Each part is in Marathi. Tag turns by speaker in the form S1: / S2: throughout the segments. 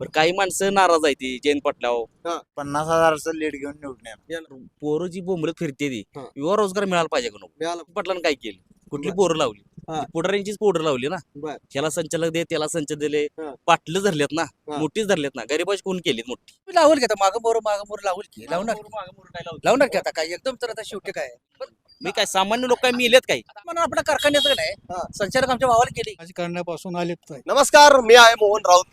S1: बरं काही माणसं नाराज आहे ती जैन पटल्यावर
S2: पन्नास हजाराचं लीड घेऊन निवडून येणार
S1: पोरं जी बोंबलत फिरते ती
S3: हा.
S1: युवा रोजगार मिळाला पाहिजे का नको?
S3: मिळालं
S1: पटलानं काय केलं? कुठली
S3: बर.
S1: पोरं लावली?
S3: हा.
S1: पुढाऱ्यांचीच पोरं लावली ना?
S3: बर.
S1: ह्याला संचालक दे त्याला संच दिले.
S3: हा.
S1: पाटलं धरलेत ना?
S3: हा.
S1: मोठीच धरलेत ना? गरीबाची कोण केलीत मोठी.
S4: लावल की आता? मागं मोर मागं मोर लावल की? लावणार की. लावणार की आता काय? एकदम तर आता शेवटी काय?
S1: मी काय सामान्य लोक काय मेलेत काही
S4: म्हणून आपल्या कारखान्याचं
S3: हा.
S4: नाही संचालक आमच्या भावाला केली.
S5: राजकारणापासून आलेत नाही
S3: नमस्कार मी आहे मोहन राऊत.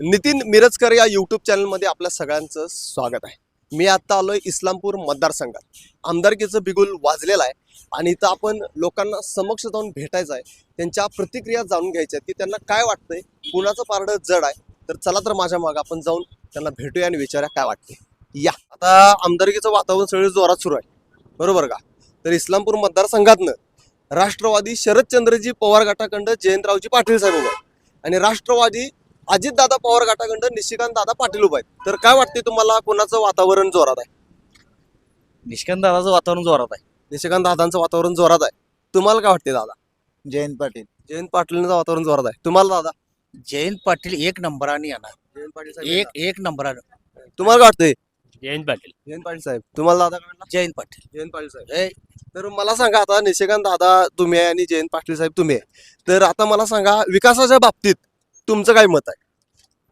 S3: नितीन मिरजकर या यूट्यूब चॅनलमध्ये आपल्या सगळ्यांचं स्वागत आहे. मी आता आलोय इस्लामपूर मतदारसंघात. आमदारकीचं बिगुल वाजलेलं आहे आणि इथं आपण लोकांना समक्ष जाऊन भेटायचं आहे त्यांच्या प्रतिक्रिया जाणून घ्यायच्या आहेत की त्यांना काय वाटतंय कुणाचं पारडं जड आहे? तर चला तर माझ्या मागं आपण जाऊन त्यांना भेटूया आणि विचारूया काय वाटते या. आता आमदारकीचं वातावरण सगळं जोरात सुरू आहे. बरोबर का? तर इस्लामपूर मतदारसंघातनं राष्ट्रवादी शरदचंद्रजी पवार गटाखंड जयंतरावजी पाटील साहेब उभा आणि राष्ट्रवादी अजितदादा पवार गटाखंड निशिकांत दादा पाटील उभा आहेत. तर काय वाटते तुम्हाला? कोणाचं वातावरण जोरात आहे?
S1: निष्कांत दादाचं वातावरण जोरात आहे.
S3: निशिकांत दादांचं वातावरण जोरात आहे. तुम्हाला काय वाटते दादा?
S2: जयंत पाटील.
S3: जयंत पाटीलचं वातावरण जोरात आहे. तुम्हाला दादा?
S4: जयंत पाटील एक नंबराने येणार.
S3: जयंत पाटील
S4: एक एक नंबरानं.
S3: तुम्हाला काय वाटतंय?
S1: जयंत पाटील.
S3: जयंत पाटील साहेब तुम्हाला दादा काय वाटलं
S4: जयंत पाटील.
S3: जयंत पाटील साहेब. तर मला सांगा आता निशिकांत दादा तुम्ही आहे आणि जयंत पाटील साहेब तुम्ही आहे. तर आता मला सांगा विकासाच्या बाबतीत तुमचं काय मत आहे?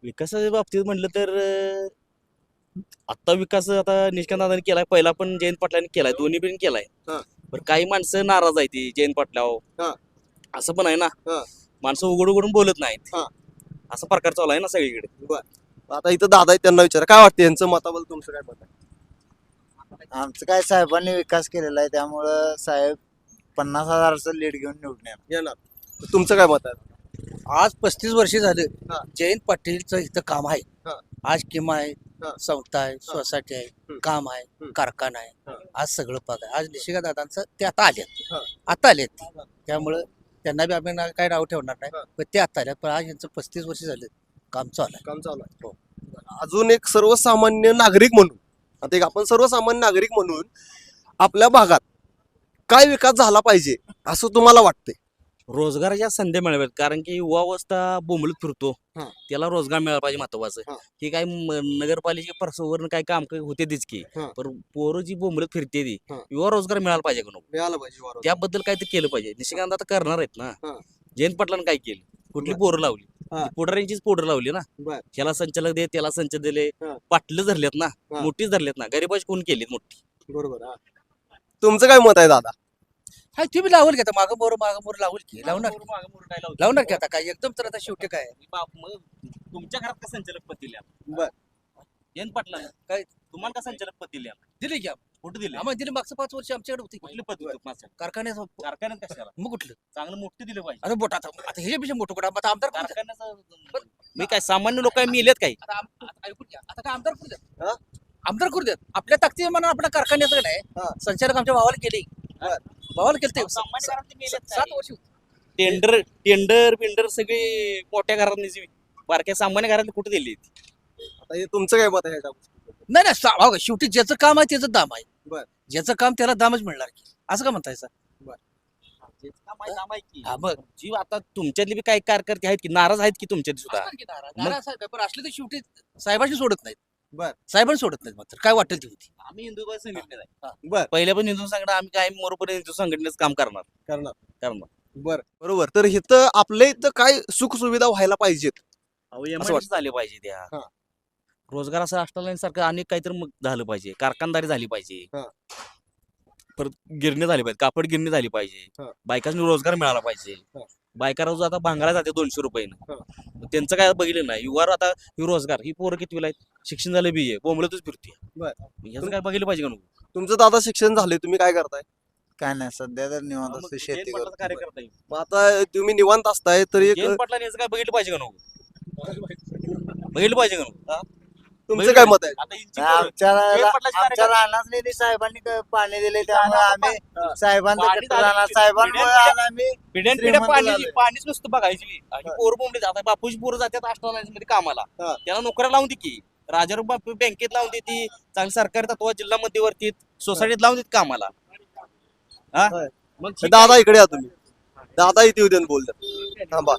S1: विकासाच्या बाबतीत म्हटलं तर अं, आता विकास आता निष्कांत दादाने केलाय. पहिला पण जयंत पाटलांनी केलाय. दोन्ही पण केलाय.
S3: हा.
S1: बरं काही माणसं नाराज आहे ती जयंत पाटलावर.
S3: हा.
S1: असं पण आहे ना.
S3: हा.
S1: माणसं उघड उघडून बोलत नाहीत.
S3: हा.
S1: असा प्रकार चालू आहे ना सगळीकडे.
S3: आता इथं दादा आहेत त्यांना विचारा. काय वाटते यांचं मताबद्दल तुमचं काय मत आहे?
S2: आमचं काय साहेबांनी विकास केलेला आहे त्यामुळं साहेब पन्नास हजाराचं लीड घेऊन निवडून येणार.
S3: येणार. तर तुमचं काय मत आहे?
S4: आज पस्तीस वर्ष झाले
S3: हा.
S4: जयंत पाटीलचं इथं काम आहे
S3: हा.
S4: आज किमा आहे
S3: हा.
S4: संस्था आहे सोसायटी आहे
S3: हम्म.
S4: काम आहे
S3: हम्म.
S4: कारखाना
S3: हा.
S4: आहे आज सगळं पद आहे आज निशिका दादांचं ते आता आलेत
S3: हा.
S4: आता आलेत त्यामुळं त्यांना बी आम्ही ना- काय नाव ठेवणार
S3: हा.
S4: नाही पण ते आता आलेत पण आज यांचं पस्तीस वर्ष झाले काम चालू आहे
S3: काम चालू आहे अजून एक सर्वसामान्य नागरिक म्हणून आता एक आपण सर्वसामान्य नागरिक म्हणून आपल्या भागात काय विकास झाला पाहिजे असं तुम्हाला वाटते
S1: रोजगाराच्या संधी मिळाव्यात कारण की युवा अवस्था बोंबलत फिरतो
S3: हा.
S1: त्याला रोजगार मिळाला पाहिजे महत्वाचं
S3: हा.
S1: हे काय म- नगरपालिके परसवरून काय काम काही होते तीच की
S3: हा.
S1: पण पोरं जी बोंबलत फिरते ती
S3: हा.
S1: युवा रोजगार मिळाला पाहिजे का नको
S3: मिळालं पाहिजे
S1: त्याबद्दल काय ते केलं पाहिजे निशिकांत आता करणार आहेत ना
S3: हा.
S1: जयंत पाटलानं काय केलं कुठली
S3: बर.
S1: पोरं लावली
S3: हा.
S1: पुढाऱ्यांचीच पोरं लावली ना
S3: बर.
S1: ह्याला संचालक दे त्याला संच दिले
S3: हा.
S1: पाटलं धरलेत ना
S3: हा.
S1: मोठीच धरलेत ना गरीबाची कोण केलीत मोठी
S3: बरोबर तुमचं काय मत आहे दादा
S4: हा तुम्ही लावल की आता? मागं मोर मागं मोर लावल की लावणार की. लावणार की आता काय? एकदम तर आता शेवटी काय?
S1: तुमच्या घरात का संचालक पद दिले
S3: बर.
S1: पाटला
S4: काय?
S1: तुम्हाला का संचालक पद दिले
S4: दिली की आम्हाला.
S1: कुठे दिले?
S4: आम्हाला दिली मागचं पाच वर्ष आमच्याकडे होती
S1: कुठले पद होते
S4: कारखान्याचं
S1: कारखान्यात कशाला?
S4: मग कुठलं?
S1: चांगलं मोठं दिलं पाहिजे.
S4: आता मोठा आता आता हे पेक्षा मोठं कुठं? आता आमदार कोण?
S1: कारखान्याचं मी काय सामान्य लोक काय मेलेत काही
S4: आता आम- आता ऐकून घ्या आता काय आमदार करू? द्यात? आमदार करू द्यात. आपल्या ताकदी म्हणून आपल्या कारखान्याचं
S3: हा.
S4: नाही संचालक आमच्या भावाला केले.
S3: बर.
S4: भावाला केलं ते
S1: सामान्य घरातले मेलेत
S4: सात? वर्ष.
S1: टेंडर टेंडर बिंडर सगळे मोठ्या घरात निजी बारक्या सामान्य घरातले कुठे दिली?
S3: आता हे तुमचं काय मत आहे?
S4: नाही नाही सा- शेवटी ज्याचं काम आहे त्याचं दाम आहे.
S3: बर.
S4: ज्याचं काम त्याला दामच मिळणार की. असं का म्हणताय सर? हा मग
S1: जीव आता तुमच्यातले बी काही कार्यकर्ते आहेत की नाराज आहेत की तुमच्यात सुद्धा?
S4: पण असले तर शेवटी साहेबांशी सोडत नाहीत.
S3: बर.
S4: साहेबांनी सोडत नाहीत मात्र. काय वाटेल ती होती?
S1: आम्ही हिंदू संघटनेत आहे.
S3: बर.
S1: पहिल्या पण हिंदू संघटना आम्ही काय मोरपर्यंत हिंदू संघटनेच काम करणार.
S3: करणार.
S1: करणार.
S3: बर. बरोबर. तर इथं आपल्या इथं काय सुख सुविधा व्हायला पाहिजेत?
S1: अहो,
S3: असं
S1: MIDC झाले पाहिजे त्या. रोजगार असं अष्टलाईन सारखं अनेक काहीतरी मग झालं पाहिजे. कारखानदारी झाली पाहिजे.
S3: हा.
S1: परत गिरणी झाली पाहिजे. कापड गिरणी झाली पाहिजे. बायकांनी रोजगार मिळाला पाहिजे.
S3: हा.
S1: बायका रोज आता भांगायला जाते दोनशे
S3: हा.
S1: रुपयानं मग त्यांचं काय बघितलं नाही. युवा आता ही रोजगार ही पोरं किती आहेत? शिक्षण झालं बी आहे बोंबलतच फिरते.
S3: बर.
S1: याचं काय बघितलं पाहिजे का नको?
S3: तुमचं दादा शिक्षण झाले तुम्ही काय करताय?
S2: काय नाही सध्या तर निवांत
S1: मग
S2: असते
S1: जयंत
S2: शेती
S1: पाटलाचा
S2: करतो.
S1: कार्यकर्ता आहे.
S3: मग आता तुम्ही निवांत असताय तर एक
S1: जयंत पाटलाने याचं काय बघितलं पाहिजे का नको? बघितलं पाहिजे का नको?
S3: तुमचं काय मत आहे?
S2: आमच्या आमच्या रानात साहेबांनी क- पाणी दिले त्यामुळे आम्ही
S3: हा.
S2: साहेबांचं
S1: पाणी झालं.
S2: साहेबांमुळे
S1: पिढ्यान-
S2: आज आम्ही
S1: पिढ्यान पिढ्या
S2: श्रीमंत
S1: पाणी
S2: झालोय.
S1: पाणीच नुसतं बघायची. आणि
S3: हा.
S1: पोर बोंबडे आता बापूची पोरं जातात अष्टलाईन्समध्ये कामाला.
S3: हा.
S1: त्याला नोकऱ्या लावून दे की. राजाराम बापू बँकेत लावून देते चांगली सरकारी तत्व जिल्हा मध्यवर्ती सोसायटीत लावून देत कामाला. हा?
S3: होय.
S1: मग ठीक
S3: दादा इकडे या तुम्ही. दादा इथे येऊन बोलतात. थांबा.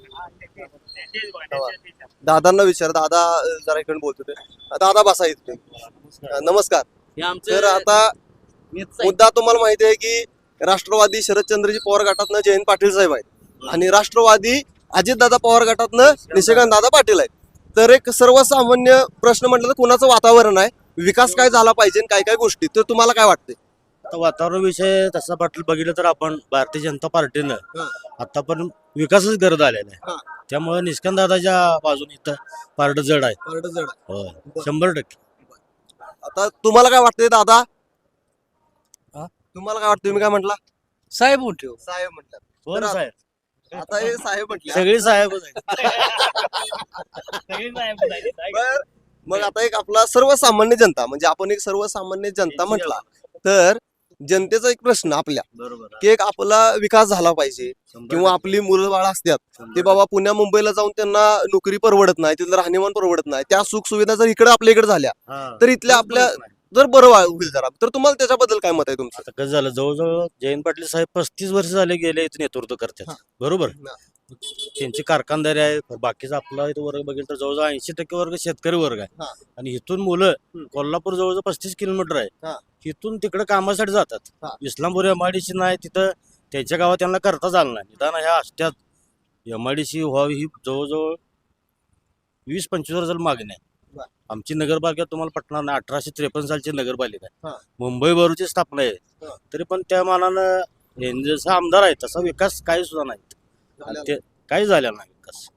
S3: दादांना विचार दादा अं, जरा इकडे बोलत होते. दादा बसा इथे. अं, नमस्कार.
S6: हे आमचं
S3: तर आता मुद्दा तुम्हाला माहिती आहे की राष्ट्रवादी शरदचंद्रजी पवार गटातनं जयंत पाटील साहेब आहेत. आणि राष्ट्रवादी अजितदादा पवार गटातनं निशिकांत दादा पाटील आहेत. तर एक सर्वसामान्य प्रश्न म्हटलं तर कुणाचं वातावरण आहे? विकास काय झाला पाहिजे आणि काय काय गोष्टी? तर तुम्हाला काय वाटते
S6: आता वातावरण विषय तसा पाटील बघितलं तर आपण भारतीय जनता पार्टीनं
S3: हा.
S6: आतापर्यंत विकासच करत आलेला. आहे. त्यामुळे निष्कांत दादाच्या बाजूने इथं पारड जड आहे. होय शंभर टक्के.
S3: आता तुम्हाला काय वाटतंय दादा?
S4: हा?
S3: तुम्हाला काय वाटतं तुम्ही काय म्हटला?
S4: साहेब होऊन ठेव.
S3: साहेब म्हटलं.
S6: हो ना साहेब.
S3: आता हे साहेब म्हटलं.
S6: सगळी साहेबच
S3: बर. मग आता एक आपला सर्वसामान्य जनता म्हणजे आपण एक सर्वसामान्य जनता म्हटला तर जनतेचा एक प्रश्न आपल्या
S6: बरोबर
S3: की एक आपला विकास झाला पाहिजे. किंवा आपली मुलं बाळ असतात ते बाबा पुण्या मुंबईला जाऊन त्यांना नोकरी परवडत नाही तिथलं राहणीमान परवडत नाही त्या सुख सुविधा जर इकडे आपल्या इकडे झाल्या तर इथल्या आपल्या जर बरं होईल जरा. तर तुम्हाला त्याच्याबद्दल काय मत आहे तुमचं?
S6: कसं झालं जवळजवळ जयंत पाटील साहेब पस्तीस वर्ष झाले गेले इथे नेतृत्व करतात. बरोबर. त्यांची कारखानदारी आहे बाकीचा आपला इथं वर्ग बघितलं तर जवळजवळ ऐंशी टक्के वर्ग शेतकरी वर्ग आहे. आणि इथून मुलं कोल्हापूर जवळजवळ पस्तीस किलोमीटर. आहे इथून तिकडे कामासाठी जातात. इस्लामपूर एमआयडीसी नाही तिथं त्यांच्या गावात त्यांना करता झालं नाही निदान ह्या असत्यात एमआयडीसी व्हावी ही जवळजवळ वीस पंचवीस वर्षाला मागणी आहे. आमची नगरपालिका तुम्हाला पटणार नाही अठराशे त्रेपन्न सालची नगरपालिका आहे
S3: हा.
S6: मुंबई बरोबरची स्थापना आहे. तरी पण त्या मानानं जसा आमदार आहे तसा विकास काही सुद्धा नाही आणि ते काही झालेला नाही विकास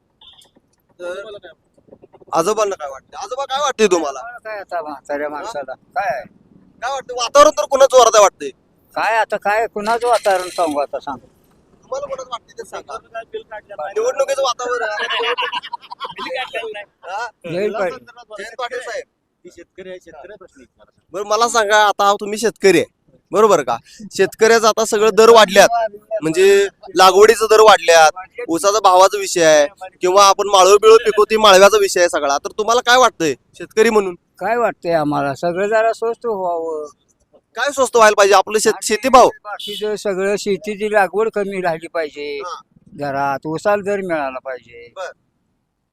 S3: आजोबांना काय वाटतं? आजोबा काय वाटते तुम्हाला?
S7: काय आता म्हाताऱ्या माणसाला? काय
S3: काय वाटतं? वातावरण तर कुणाचं जोरात वाटते
S7: काय आता काय कुणाचं वातावरण सांगू आता सांग.
S3: तुम्हाला कोणाचं वाटते ते सांगा. निवडणुकीचं वातावरण हा?
S7: जयंत पाटील.
S3: जयंत पाटील साहेब.
S6: आहे
S3: बरं मला सांगा आता तुम्ही शेतकरी आहे. बरोबर का? शेतकऱ्याचं आता सगळं दर वाढल्यात. म्हणजे लागवडीचं दर वाढल्यात ऊसाचा भावाचा विषय आहे किंवा आपण माळव बिळव पिकवती माळव्याचा विषय आहे सगळा. तर तुम्हाला काय वाटतंय शेतकरी म्हणून?
S7: काय वाटतंय आम्हाला? सगळं जरा स्वस्त व्हावं.
S3: काय स्वस्त व्हायला पाहिजे? आपलं शेत शेती भाव
S7: बाकीचं सगळं शेतीची लागवड कमी राहिली पाहिजे.
S3: हा.
S7: जरा उसाला दर मिळाला पाहिजे.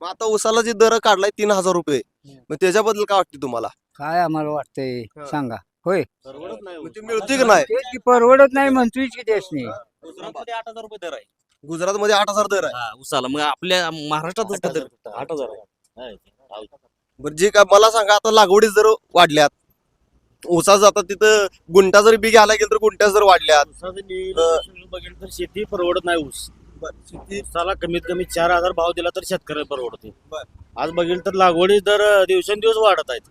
S3: मग आता ऊसाला जे दर काढलाय तीन हजार रुपये. मग त्याच्याबद्दल काय वाटते तुम्हाला?
S7: काय आम्हाला वाटतंय?
S3: हा.
S7: सांगा. होय.
S6: परवडत नाही
S3: मग ते मिळते की नाही?
S7: परवडत नाही म्हणतोय की देशनी
S6: गुजरातमध्ये आठ हजार रुपये दर आहे.
S3: गुजरातमध्ये आठ हजार दर आहे.
S6: हा, उसाला. मग आपल्या महाराष्ट्रातच का दर आठ हजार आहे.
S3: बरं जे काय मला सांगा आता लागवडी जर वाढल्यात. ऊसाचं आता तिथं गुंटा जरी बी घ्यायला गेलं तर गुंट्या जर वाढल्यात.
S6: उसाचं नियोजन बघितलं तर शेती परवडत नाही ऊस. उसाला कमीत कमी चार हजार भाव दिला तर शेतकऱ्याला परवडते.
S3: बर.
S6: आज बघितलं तर लागवडी दर दिवसेंदिवस वाढत आहेत.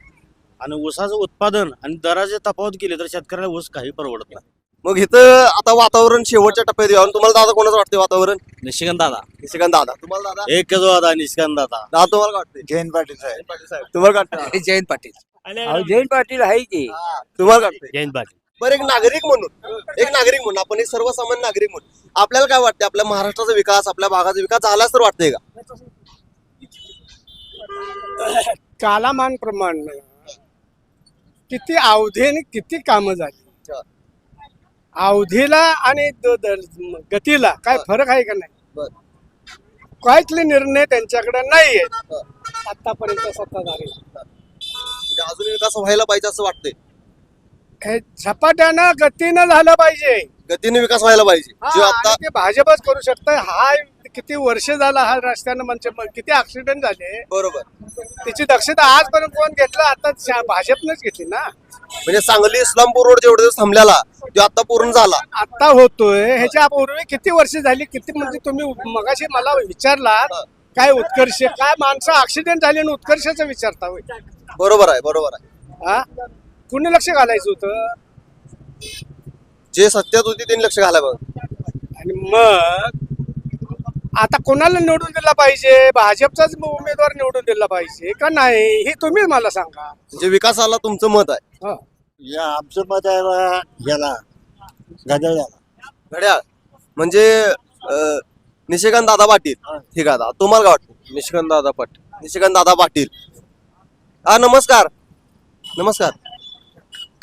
S6: आणि ऊसाचं उत्पादन आणि दराचे तफावत केले तर शेतकऱ्याला ऊस काही परवडत नाही.
S3: मग इथं आता वातावरण शेवटच्या टप्प्यात येऊन तुम्हाला दादा कोणाचं वाटते वातावरण?
S6: निशिकांत दादा.
S3: निशिकांत दादा. तुम्हाला दादा?
S6: एकच वादा निशिकांत दादा.
S3: दादा तुम्हाला काय वाटते
S8: जयंत पाटील साहेब.
S3: पाटील साहेब. तुम्हाला वाटतं?
S4: जयंत पाटील.
S7: जयंत पाटील आहे की.
S3: तुम्हाला काय वाटते
S6: जयंत पाटील.
S3: बरं एक नागरिक म्हणून. एक नागरिक म्हणून आपण एक सर्वसामान्य नागरिक म्हणून. आपल्याला काय वाटते आपल्या महाराष्ट्राचा विकास आपल्या भागाचा विकास झालाच तर वाटतंय का?
S9: कालामान प्रमाणे किती अवधीने किती कामं झाली? अवधीला आणि द- द- गतीला काय फरक आहे का नाही?
S3: बर.
S9: काहीतले निर्णय त्यांच्याकडे नाही आहेत आतापर्यंत सत्ताधारी.
S3: म्हणजे अजून विकास व्हायला पाहिजे असं वाटतंय.
S9: हे झपाट्यानं गतीनं झालं पाहिजे.
S3: गतीने विकास व्हायला पाहिजे. जो आता
S9: ते भाजपच करू शकतं हा किती वर्ष झाला हा रस्त्यानं म्हणजे किती ऍक्सिडेंट झाले?
S3: बरोबर.
S9: त्याची दक्षता आजपर्यंत कोण घेतलं? आता भाजपनंच घेतली ना?
S3: म्हणजे सांगली इस्लामपूर रोड जेवढे दिवस थांबलेला तो आता पूर्ण झाला.
S9: आता होतोय. ह्याच्या पूर्वी किती वर्ष झाली? किती म्हणजे तुम्ही मगाशी मला विचारला काय उत्कर्ष काय माणसं ऍक्सिडेंट झाले आणि उत्कर्षाचं विचारता होय?
S3: बरोबर आहे बरोबर आहे.
S9: हा? कुणी लक्ष घालायचं होतं?
S3: जे सत्यात होती त्यांनी लक्ष घालाय बघ.
S9: आणि मग आता कोणाला निवडून दिला पाहिजे? भाजपचाच उमेदवार निवडून दिला पाहिजे का नाही? हे तुम्हीच मला सांगा.
S3: म्हणजे विकासाला तुमचं मत आहे.
S9: हा.
S8: या आमचं मत आहे बा याला गदळ्याला
S3: घड्याळ. म्हणजे अं, निशिकांत दादा पाटील. ठीक आहे दादा. तुम्हाला काय वाटतं? निशिकांत दादा पाटील. निशिकांत दादा पाटील. हा नमस्कार. नमस्कार.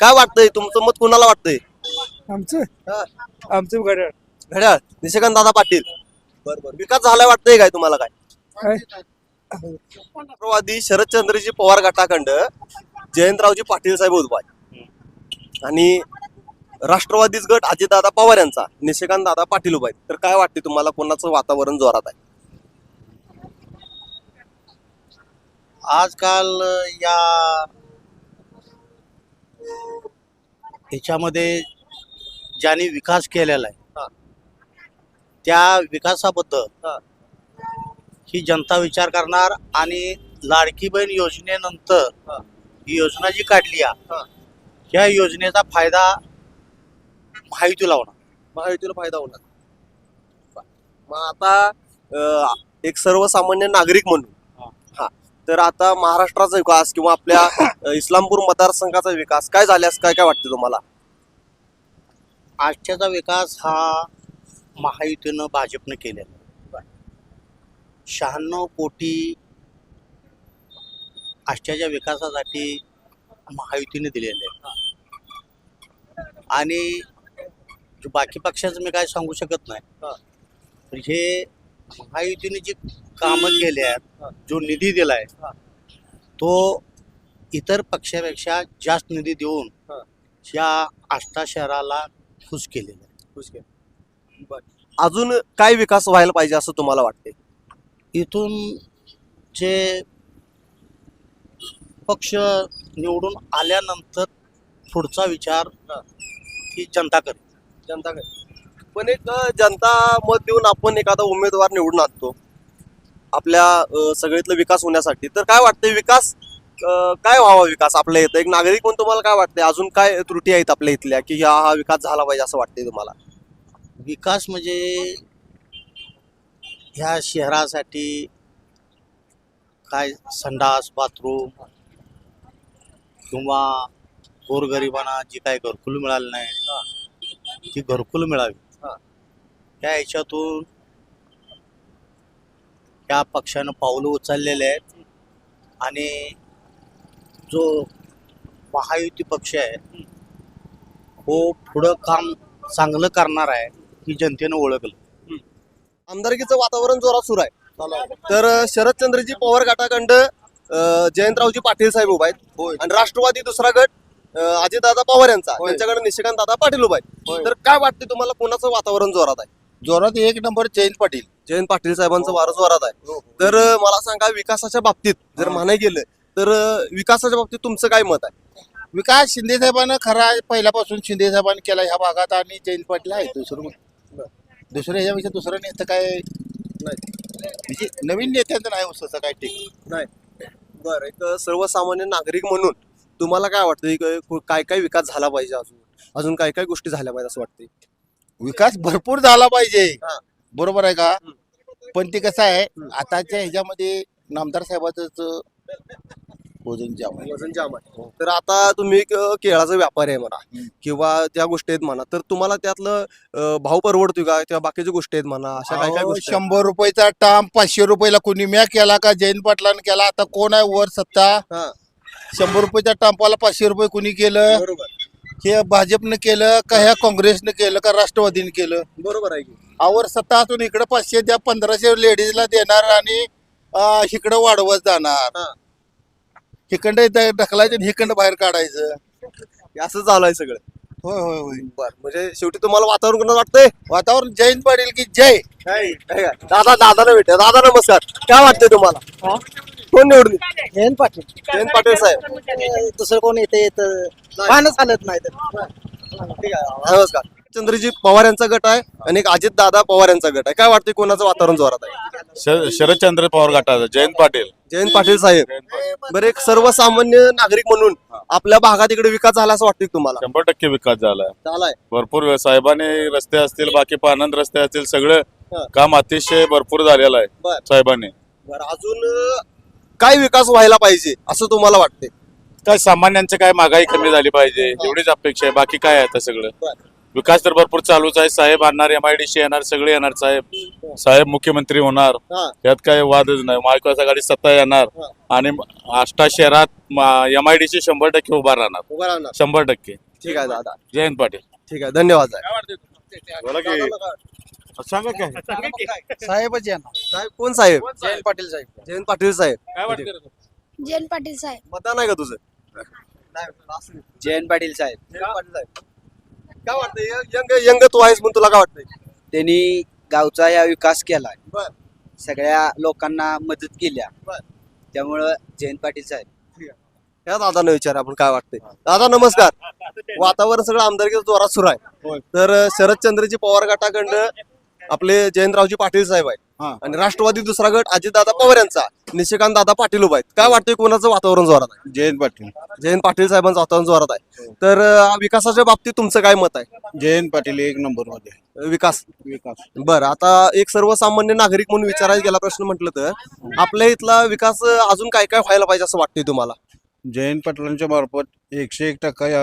S3: काय वाटतंय? तुमचं मत कुणाला वाटतंय?
S9: आमचं?
S3: हा,
S9: आमचं घड्याळ.
S3: घड्याळ. निशिकांत दादा पाटील. बरोबर विकास झालाय वाटतंय काय तुम्हाला काय? राष्ट्रवादी शरदचंद्रजी पवार गटाखंड जयंतरावजी पाटील साहेब उभा आणि राष्ट्रवादीच गट अजितदादा पवार यांचा निशिकांत दादा पाटील उभा आहेत. तर काय वाटते तुम्हाला? कोणाचं वातावरण जोरात आहे?
S5: आजकाल या ह्याच्यामध्ये ज्याने विकास केलेला. आहे त्या विकासाबद्दल
S3: हा.
S5: ही जनता विचार करणार आणि लाडकी बहीण योजनेनंतर
S3: हा.
S5: योजना जी काढली आहे,
S3: हा.
S5: या योजनेचा फायदा महायुतीला होणार
S3: महायुतीला फायदा होणार मग आता एक सर्वसामान्य नागरिक म्हणून हा. तर आता महाराष्ट्राचा विकास किंवा आपल्या इस्लामपूर मतदारसंघाचा विकास काय झाल्यास काय काय वाटते तुम्हाला
S5: आजच्याचा विकास हा महायुतीनं भाजपनं केलेला आहे. शहाण्णव कोटी आजच्याच्या विकासासाठी महायुतीने दिलेले आहे आणि जो बाकी पक्षाचं मी काय सांगू शकत नाही
S3: हा.
S5: महायुतीने जी कामं केली आहेत. जो निधी दिलाय. तो इतर पक्षापेक्षा जास्त निधी देऊन. या आष्टा शहराला खुश केलेलं आहे.
S3: अजून काय विकास व्हायला पाहिजे असं तुम्हाला वाटते
S5: इथून जे पक्ष निवडून आल्यानंतर पुढचा विचार ही जनता करेल.
S3: जनता पण एक जनता मत देऊन आपण एखादा उमेदवार निवडून आणतो. आपल्या अं, सगळीतला विकास होण्यासाठी. तर काय वाटतंय विकास काय व्हावा विकास आपल्या इथं? एक नागरिक म्हणून तुम्हाला काय वाटतंय? अजून काय त्रुटी आहेत आपल्या इथल्या की हा हा विकास झाला पाहिजे असं वाटतंय तुम्हाला?
S5: विकास म्हणजे ह्या शहरासाठी काय संडास बाथरूम किंवा गोरगरिबांना जी काय घरकुल मिळाली नाही ती घरकुल मिळावी. त्या ह्याच्यातून या पक्षानं पावलं उचललेले आहेत आणि जो महायुती पक्ष आहे हो पुढं काम चांगलं करणार आहे ही जनतेनं ओळखलं.
S3: आमदारकीचं वातावरण जोरात सुरू आहे. तर शरदचंद्रजी पवार गटाखंड जयंतरावजी पाटील साहेब उभा आहेत. आणि राष्ट्रवादी दुसरा गट अजितदादा पवार यांचा. त्यांच्याकडे निशिकांत दादा पाटील उभा आहेत. तर काय वाटते तुम्हाला कोणाचं वातावरण जोरात आहे?
S2: जोरात एक नंबर जयंत पाटील.
S3: जयंत पाटील साहेबांचं वारं जोरात आहे. तर अं, मला सांगा विकासाच्या बाबतीत जर
S2: हा.
S3: म्हणाय गेलं तर विकासाच्या बाबतीत तुमचं काय मत आहे?
S2: विकास शिंदे साहेबांना खरा पहिल्यापासून शिंदे साहेबांनी केला ह्या भागात आणि जयंत पाटील आहे दुसरं दुसरं ह्याच्यापेक्षा दुसरं नेतं काय? नाही. म्हणजे नवीन नेत्यांचं नाही उसचं काय ठीक.
S3: बरं एक सर्वसामान्य नागरिक म्हणून तुम्हाला काय वाटतं एक, काय काय विकास झाला पाहिजे अजून? अजून काय काय गोष्टी झाल्या पाहिजे असं वाटते
S2: विकास भरपूर झाला पाहिजे.
S3: हा.
S2: बरोबर आहे का?
S3: हम्म.
S2: पण ते कसं आहे. आताच्या ह्याच्यामध्ये नामदार साहेबाचं वजन जाम आहे.
S3: वजन जाम आहे. तर आता तुम्ही केळाचा व्यापारी आहे म्हणा
S2: हम्म.
S3: किंवा त्या गोष्टी आहेत म्हणा तर तुम्हाला त्यातलं अं, भाव परवडतोय का? किंवा बाकीच्या गोष्टी आहेत म्हणा अशा काय काय
S2: अहो,
S3: गोष्टी आहेत?
S2: शंभर रुपयाचा टाम पाचशे रुपयाला कोणी म्या केला का? जयंत पाटलानं केला. आता कोण आहे वर सत्ता?
S3: हा.
S2: शंभर रुपयाच्या टांपाला पाचशे रुपये कोणी केलं?
S3: बरोबर.
S2: हे भाजपनं केलं का ह्या काँग्रेसनं केलं का राष्ट्रवादीने केलं?
S3: बरोबर आहे की.
S2: आवर सत्ता असून इकडे पाचशे द्या पंधराशे लेडीजला देणार आणि अं, इकडं वाढवत जाणार.
S3: हा.
S2: हिकंड ढकलायचं आणि हिकंड बाहेर काढायचं.
S3: हे असं झालं आहे सगळं.
S2: होय होय होय.
S3: बर म्हणजे शेवटी तुम्हाला वातावरण कोणाचं वाटतंय?
S2: वातावरण जयंत पाटील की जय.
S3: काय? दादा दादाला भेट दादा नमस्कार. काय वाटतंय तुम्हाला? कोण निवडून येईल?
S10: जयंत पाटील.
S3: जयंत पाटील साहेब.
S10: दुसरं कोण येते येत? पाहणं चालत नाही तर.
S3: ठीक आहे. नमस्कार. चंद्रजी पवार यांचा गट आहे आणि एक अजित दादा पवार यांचा गट आहे. काय वाटतंय कोणाचं वातावरण जोरात आहे?
S11: शर- शरदचंद्र पवार गटाचा जयंत पाटील.
S3: जयंत पाटील साहेब. बरं एक सर्वसामान्य नागरिक म्हणून आपल्या भागात इकडे विकास झाला असं वाटतंय तुम्हाला?
S11: शंभर टक्के विकास झालाय.
S3: झालाय.
S11: भरपूर साहेबांनी रस्ते असतील बाकी पानंद रस्ते असतील सगळं. काम अतिशय भरपूर झालेलं आहे
S3: बर.
S11: साहेबांनी.
S3: बरं अजून अं, काय विकास व्हायला पाहिजे असं तुम्हाला वाटतंय?
S11: काय सामान्यांचं काय महागाई कमी झाली पाहिजे एवढीच अपेक्षा आहे बाकी काय आहे आता सगळं?
S3: बर.
S11: विकास तर भरपूर चालूच आहे. साहेब आणणार एम आय डी सी येणार सगळे येणार साहेब. साहेब मुख्यमंत्री होणार.
S3: हा.
S11: यात काय वादच नाही. महाविकास आघाडी सत्ता येणार. आणि आष्टा शहरात एम आय डी सी शंभर टक्के उभा राहणार. शंभर टक्के.
S3: ठीक आहे दादा.
S11: जयंत पाटील.
S3: ठीक आहे धन्यवाद साहेब
S11: बोला की.
S12: सांगा काय.
S8: साहेबच येणार.
S3: साहेब कोण साहेब?
S8: जयंत पाटील साहेब.
S3: जयंत पाटील साहेब.
S13: काय वाटतं
S14: जयंत पाटील साहेब.
S3: मतदान आहे का तुझं?
S5: जयंत पाटील साहेब.
S3: जयंत पाटील साहेब. काय वाटतंय? यंग यंग तू आहेस म्हणून तुला काय वाटतंय?
S5: त्यांनी गावचा या विकास केलाय
S3: बर.
S5: सगळ्या लोकांना मदत केल्या.
S3: बर.
S5: त्यामुळं जयंत पाटील साहेब.
S3: या दादानं विचार आपण काय वाटतंय. दादा नमस्कार. वातावरण सगळं आमदारकीचं जोरात सुरू आहे. तर अं, शरदचंद्रजी पवार गटाकडं आपले जयंतरावजी पाटील साहेब आहेत.
S12: हा.
S3: आणि राष्ट्रवादी दुसरा गट अजितदादा पवार यांचा. निशिकांत दादा पाटील उभा आहेत. काय वाटतंय कोणाचं वातावरण जोरात आहे?
S12: जयंत पाटील.
S3: जयंत पाटील साहेबांचं वातावरण जोरात आहे. तर अं, विकासाच्या बाबतीत तुमचं काय मत आहे?
S12: जयंत पाटील एक नंबरमध्ये
S3: विकास.
S12: विकास.
S3: बरं आता एक सर्वसामान्य नागरिक म्हणून विचारायला गेला प्रश्न म्हटलं तर आपल्या इथला विकास अं, अजून काय काय व्हायला पाहिजे असं वाटतंय तुम्हाला?
S12: जयंत पाटलांच्या मार्फत एकशे एक टक्का या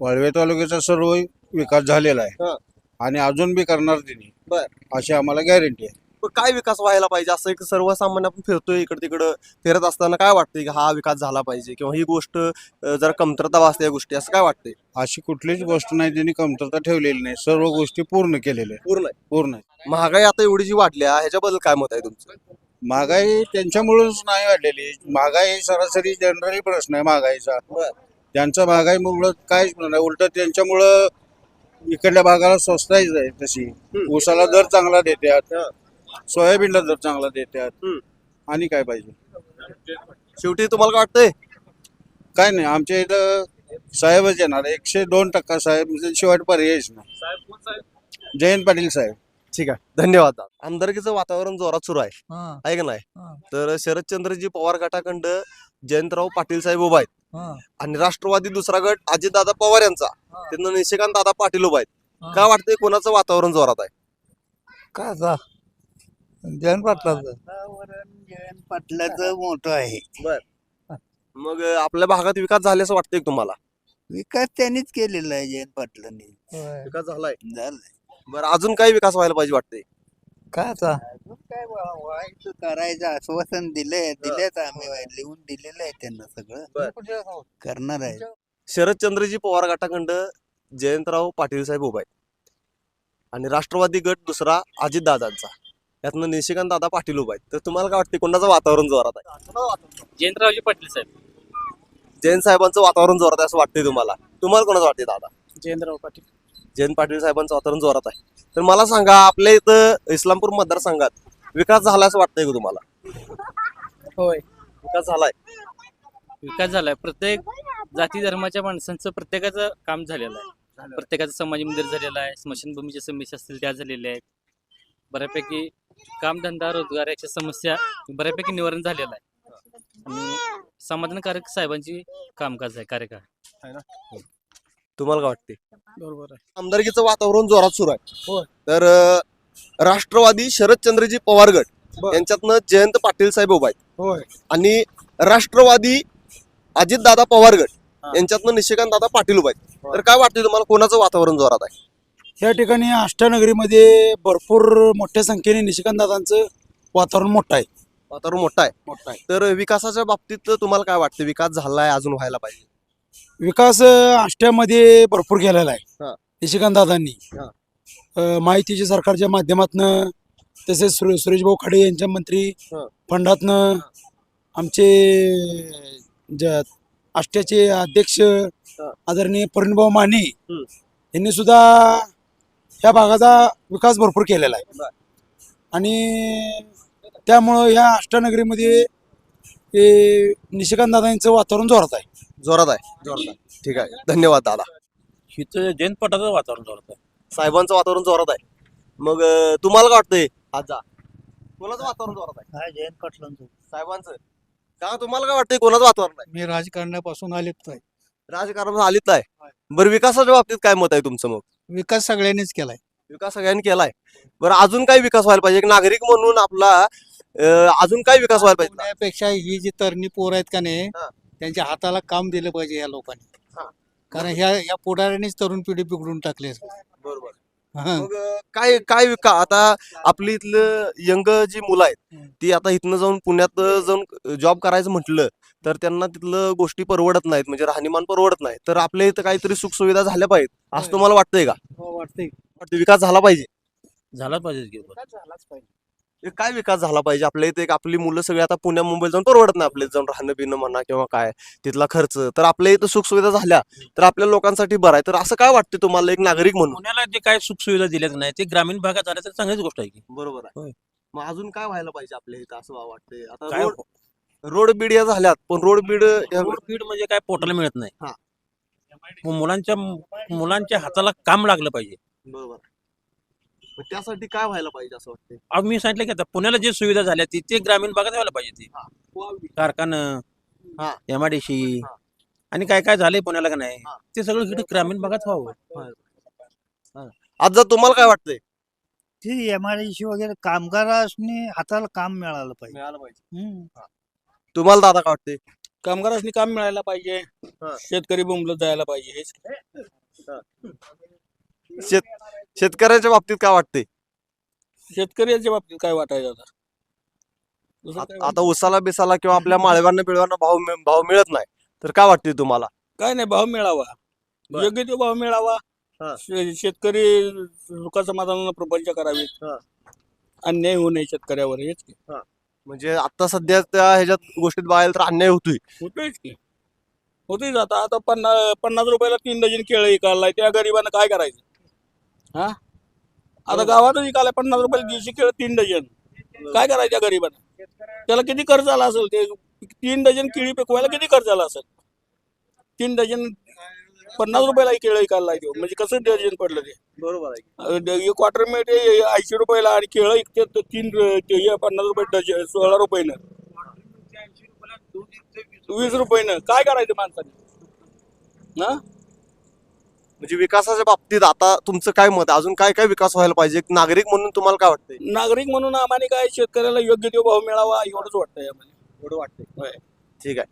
S12: वाळवे तालुक्याचा सर्व विकास झालेला
S3: हा.
S12: आहे आणि अजून बी करणार त्यांनी.
S3: बर.
S12: अशी आम्हाला गॅरंटी आहे.
S3: पण काय विकास व्हायला पाहिजे? असं एक सर्वसामान्य आपण फिरतोय इकडे तिकडं फिरत असताना काय वाटतंय की हा विकास झाला पाहिजे किंवा ही गोष्ट अं, जरा कमतरता भासते या गोष्टी असं काय वाटतंय?
S12: अशी कुठलीच गोष्ट नाही त्यांनी कमतरता ठेवलेली नाही. सर्व गोष्टी पूर्ण केलेल्या
S3: पूर्ण आहे.
S12: पूर्ण आहे.
S3: महागाई आता एवढी जी वाढली आहे ह्याच्याबद्दल काय मत आहे तुमचं?
S12: महागाई त्यांच्यामुळेच नाही वाढलेली. महागाई सरासरी जनरली प्रश्न आहे महागाईचा. त्यांचा महागाईमुळं काहीच नाही. उलट त्यांच्यामुळं इकडल्या भागाला स्वस्ताईच आहे तशी. ऊसाला दर चांगला देतात. सोयाबीनला दर चांगला देतात.
S3: हम्म.
S12: आणि काय पाहिजे?
S3: शेवटी तुम्हाला काय वाटतंय?
S12: काय नाही आमच्या इथं साहेबच येणार. एकशे दोन टक्का साहेब म्हणजे शिवाय पर्यायच नाही. जयंत पाटील साहेब.
S3: ठीक आहे धन्यवाद दादा. आमदारकीचं वातावरण जोरात सुरू आहे. आहे का नाही? तर शरदचंद्रजी पवार गटाखंड जयंतराव पाटील साहेब उभा आहेत. आणि राष्ट्रवादी दुसरा गट अजितदादा पवार यांचा. त्यांना निशिकांत दादा पाटील उभा आहेत. काय वाटतंय कोणाचं वातावरण जोरात आहे?
S8: काय आता? जयंत पाटलाचं. जयंत पाटलाचं मोठं आहे.
S3: मग अं, आपल्या भागात विकास झाल्याचं वाटतंय का तुम्हाला?
S8: विकास त्यांनीच केलेला आहे जयंत पाटलांनी.
S3: विकास झालाय?
S8: झालं
S3: बरं अजून काही विकास व्हायला पाहिजे वाटतंय?
S8: काय आता? काय व्हायचं करायचं आश्वासन दिलंय दिलेत आम्ही लिहून दिलेलं आहे त्यांना सगळं. करणार आहे?
S3: शरदचंद्रजी पवार गटाखंड जयंतराव पाटील साहेब उभा आहेत. आणि राष्ट्रवादी गट दुसरा अजितदादांचा. यातनं निशिकांत दादा पाटील उभा आहेत. तर तुम्हाला काय वाटते कोणाचं वातावरण जोरात आहे?
S7: जयंतरावजी पाटील साहेब.
S3: जयंत साहेबांचं वातावरण जोरात आहे असं वाटतंय तुम्हाला? तुम्हाला कोणाचं वाटते दादा?
S7: जयंतराव पाटील.
S3: जयंत पाटील साहेबांचं वातावरण जोरात आहे. तर मला सांगा आपल्या इथं इस्लामपूर मतदारसंघात विकास झाला असं वाटतंय का तुम्हाला?
S7: होय.
S3: विकास झालाय.
S7: विकास झालाय. प्रत्येक जाती धर्माच्या माणसांचं प्रत्येकाचं काम झालेलं आहे. प्रत्येकाचं समाज मंदिर झालेलं आहे. स्मशानभूमीच्या समस्या असतील त्या झालेल्या आहेत. बऱ्यापैकी कामधंदा रोजगार याच्या समस्या बऱ्यापैकी निवारण झालेलं आहे. आणि समाधानकारक साहेबांची कामकाज आहे कार्यकाळ.
S3: तुम्हाला काय वाटते
S7: बरोबर आहे.
S3: आमदारकीचं वातावरण जोरात सुरू आहे.
S7: होय.
S3: तर अं, राष्ट्रवादी शरदचंद्रजी पवार गट
S7: बर.
S3: यांच्यातनं जयंत पाटील साहेब उभा आहेत.
S7: होय.
S3: आणि राष्ट्रवादी अजितदादा पवार गट
S7: हा.
S3: यांच्यातनं निशिकांत दादा पाटील उभा आहेत. तर काय वाटते तुम्हाला? कोणाचं वातावरण जोरात आहे?
S15: या ठिकाणी अष्टानगरीमध्ये भरपूर मोठ्या संख्येने निशिकांत दादांचं वातावरण मोठं आहे.
S3: वातावरण मोठं आहे.
S15: मोठं आहे.
S3: तर विकासाच्या बाबतीत तुम्हाला काय वाटतं? विकास झालाय अजून व्हायला पाहिजे.
S15: विकास अं, आष्ट्यामध्ये भरपूर केलेला आहे.
S3: हा.
S15: निशिकांत दादांनी
S3: हा.
S15: अं, माहितीच्या सरकारच्या माध्यमातनं तसेच सुरे- सुरेश भाऊ खाडे यांच्या मंत्री
S3: हा.
S15: फंडातनं आमचे ज आष्ट्याचे अध्यक्ष आदरणीय परिणभाऊ माने
S3: हम्म.
S15: यांनी सुद्धा या भागाचा विकास भरपूर केलेला आहे. आणि त्यामुळं या अष्टानगरीमध्ये हे निशिकांत दादांचं वातावरण जोरात आहे.
S3: जोरात आहे. जोरात आहे. ठीक आहे. धन्यवाद दादा.
S7: इथं जयंत पाटाचं वातावरण जोरात आहे.
S3: साहेबांचं वातावरण जोरात आहे. मग अं, तुम्हाला काय वाटतंय? आजा कोणाचं वातावरण जोरात आहे?
S8: काय जयंत पाटलांचं.
S3: साहेबांचं. का तुम्हाला काय वाटतंय कोणाचं वातावरण आहे?
S15: मी राजकारणापासून आलेत नाही
S3: राजकारण आलीच आहे. बरं विकासाच्या बाबतीत काय मत आहे तुमचं मग?
S15: विकास सगळ्यांनीच केलाय.
S3: विकास सगळ्यांनी केलाय. बरं अजून काय विकास व्हायला पाहिजे? एक नागरिक म्हणून आपला अं, अजून काय विकास व्हायला पाहिजे?
S15: पुण्यापेक्षा ही जी तरणी पोर आहेत का नाही
S3: हा.
S15: त्यांच्या हाताला काम दिलं पाहिजे या लोकांनी.
S3: हा.
S15: कारण ह्या या पुढाऱ्यांनीच तरुण पिढी बिघडून टाकले
S3: बरोबर. मग काय काय विका आता आपली इथलं यंग जी मुलं आहेत ती आता इथनं जाऊन पुण्यात जाऊन जॉब करायचं म्हटलं तर त्यांना तिथलं गोष्टी परवडत नाहीत म्हणजे राहणीमान परवडत नाही. तर आपल्या इथं काहीतरी सुखसुविधा झाल्या पाहिजेत असं तुम्हाला वाटतंय का?
S15: हो, वाटतंय.
S3: वाटतं विकास झाला पाहिजे.
S16: झालाच पाहिजे. की
S17: झालाच पाहिजे
S3: हे काय विकास झाला पाहिजे? आपल्या इथे एक आपली मुलं सगळी आता पुण्या मुंबईला जाऊन परवडत नाही आपल्या इथे जाऊन राहणं पिणं म्हणा किंवा काय तिथला खर्च. तर आपल्या इथं सुखसुविधा झाल्या तर आपल्या लोकांसाठी बरं आहे. तर असं काय वाटतं तुम्हाला एक नागरिक म्हणून?
S16: पुण्याला जे काय सुखसुविधा दिल्याच नाही ते ग्रामीण भागात झाल्या तर चांगलीच गोष्ट आहे की.
S3: बरोबर आहे. मग अजून काय व्हायला पाहिजे आपल्या इथं असं वाटतंय? आता
S16: काय
S3: रोड रोड बीड या झाल्यात पण रोड बीड या-
S16: रोड बीड म्हणजे काय पोटाला मिळत नाही.
S3: हा.
S16: मग मुलांच्या मुलांच्या हाताला काम लागलं पाहिजे.
S3: बरोबर. मग त्यासाठी काय व्हायला पाहिजे असं वाटतंय?
S16: अहो मी सांगितलं की आता पुण्याला जे सुविधा झाल्या ती ते ग्रामीण भागात व्हायला पाहिजे ती. कारखानं
S3: हा.
S16: एमआयडीसी
S3: हा.
S16: आणि काय काय झालंय पुण्याला का नाही
S3: हा.
S16: ते सगळं इकडे ग्रामीण भागात व्हावं.
S3: आज जर तुम्हाला काय वाटतंय?
S8: ते एम आय डी वगैरे कामगारांनी हाताला काम मिळालं पाहिजे.
S3: मिळालं पाहिजे.
S8: हम्म.
S3: तुम्हाला दादा काय वाटतंय?
S16: कामगारांनी काम मिळायला पाहिजे.
S3: हा.
S16: शेतकरी बोंबलत जायला पाहिजे. हेच
S3: शेत शेतकऱ्याच्या बाबतीत काय वाटतंय?
S16: शेतकऱ्याच्या बाबतीत काय वाटायचं आता? दुसरं काय
S3: आ- आता उसाला बिसाला किंवा आपल्या माळेवांना बिळवांना भाव मिळ- भाव मिळत नाही. तर काय वाटते तुम्हाला?
S16: काय नाही भाव मिळावा.
S3: बर.
S16: योग्य तो भाव मिळावा.
S3: हा.
S16: शे- शेतकरी प्रपंच करावेत.
S3: हा.
S16: अन्याय होऊ नये शेतकऱ्यावर हेच की.
S3: म्हणजे आता सध्या त्या ह्याच्यात गोष्टीत बघायला तर अन्याय होतोय.
S16: होतोयच की. होतोय आता. आता पन्नास पन्नास रुपयाला तीन डझन केळं विकायला त्या गरिबानं काय करायचं? हा? आता गावातच विकायला पन्नास रुपयाला दीडशे केळं तीन डझन. काय करायचं त्या गरिबानं त्याला किती खर्च आला असेल? ते तीन डझन केळी पिकवायला किती खर्च आला असेल? तीन डझन पन्नास रुपयाला केळं विकायला लागेल म्हणजे कसं डझन पडलं ते?
S3: बरोबर
S16: एक क्वार्टर मिळते ऐंशी रुपयाला आणि केळं विकते तीन हे पन्नास रुपये डझन सोळा रुपयानं. वीस रुपयानं. काय करायचं माणसाने? ना
S3: म्हणजे विकासाच्या बाबतीत आता तुमचं काय मत आहे? अजून काय काय विकास व्हायला पाहिजे? एक नागरिक म्हणून तुम्हाला काय वाटतंय?
S16: नागरिक म्हणून आम्हाला काय शेतकऱ्याला योग्य तो भाव मिळावा एवढंच वाटतंय आम्हाला.
S3: एवढं वाटतंय. ठीक आहे.